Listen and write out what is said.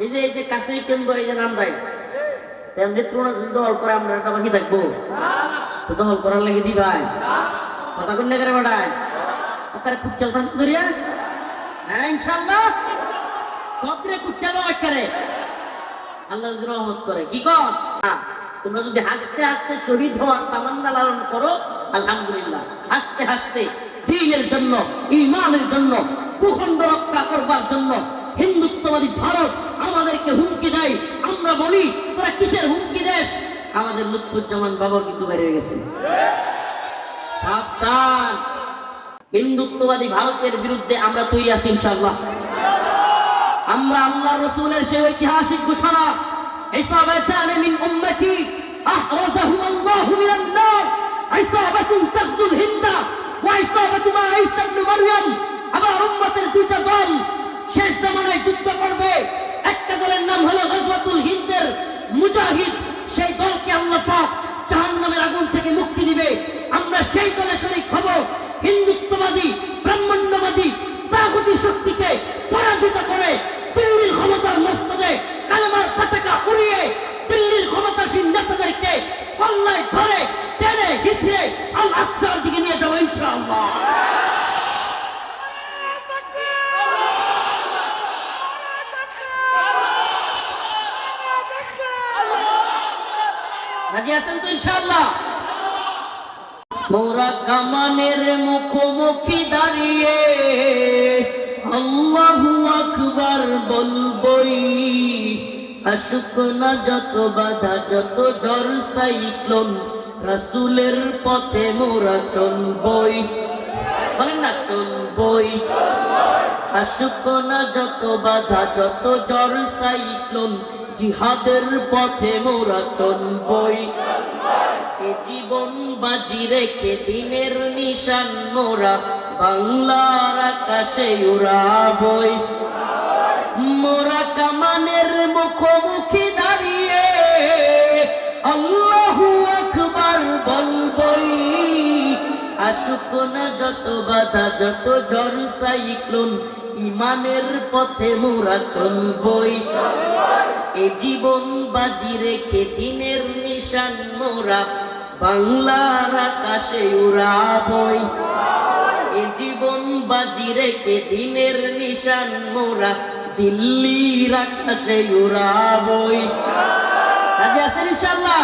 এই যে এই যে কাছে কেন্দ্র, এই যে নামরাই তেমনি তৃণ যদি দল করে আমরা একটা বাকি থাকব। তো দল করার লাগে দি ভাই কথা কোন করে বেড়ায় তার কুচ্চাল দাম ধরিয়া হ্যাঁ ইনশাল্লাহ সবরে কুচ্চালো করে আল্লাহ রহমত করে। কি কর? তোমরা যদি হাসতে হাসতে শহীদ হওয়ার তামান্না লালন করো, আলহামদুলিল্লাহ। হাসতে হাসতে দিনের জন্য ইমানের জন্য, ভূখণ্ড রক্ষা করবার জন্য হিন্দুত্ববাদী ভারত আমাদেরকে হুমকি দেয়। আমরা বলি, তোরা কিসের হুমকি দেশ আমাদের লুৎফুজ্জামান বাবর কিন্তু হয়ে গেছে। হিন্দুত্ববাদী ভারতের বিরুদ্ধে আমরা তৈরি আছি, ইনশাআল্লাহ। আমরা আল্লাহ রসুলের সেই ঐতিহাসিক ঘোষণা আবার দুইটা দল শেষ জামানায় যুদ্ধ করবে। একটা দলের নাম হলো গজওয়াতুল হিন্দের মুজাহিদ। সেই দলকে আল্লাহ পাক জাহান্নামের আগুন থেকে মুক্তি দিবে। আমরা সেই দলে শরীক হব। হিন্দুত্ববাদী, ব্রাহ্মণ্যবাদী, তাগুতি শক্তিকে পরাজিত করে দিল্লির ক্ষমতার মস্তদে কালেমার পতাকা উড়িয়ে দিল্লির ক্ষমতাসীন নেতাদেরকে কল্লায় ধরে টেনে হিচড়ে আল আকসার দিকে নিয়ে যাব ইনশাআল্লাহ। রাজি আছেন তো ইনশাআল্লাহ? মোরা কামানের মুখোমুখি দাঁড়িয়ে আল্লাহু আকবার বলবই আসুক না যত বাধা, যত ঝড় সাইক্লোন, রাসুলের পথে মোরা চলবই। বলেন না, চলবই। আসুক না যত বাধা, যত ঝড় সাইক্লোন জিহাদের পথে মোরা চলবই। এ জীবন বাজি রেখে দিনের নিশান মোরা বাংলার আকাশে উড়াবই। মোরা কামানের মুখোমুখি দাঁড়িয়ে আল্লাহু আকবার বলবই। আসুক না যত বাধা, যত ঝড় সাইক্লোন, ইমানের পথে মোরা চলবই। এ জীবন বাজি রেখে দিনের নিশান মোরা, বাংলার আকাশে উড়াবই। এ জীবন বাজি রেখে দিনের নিশান মোরা, দিল্লির আকাশে উড়াবই। রাজি আছেন ইনশাল্লাহ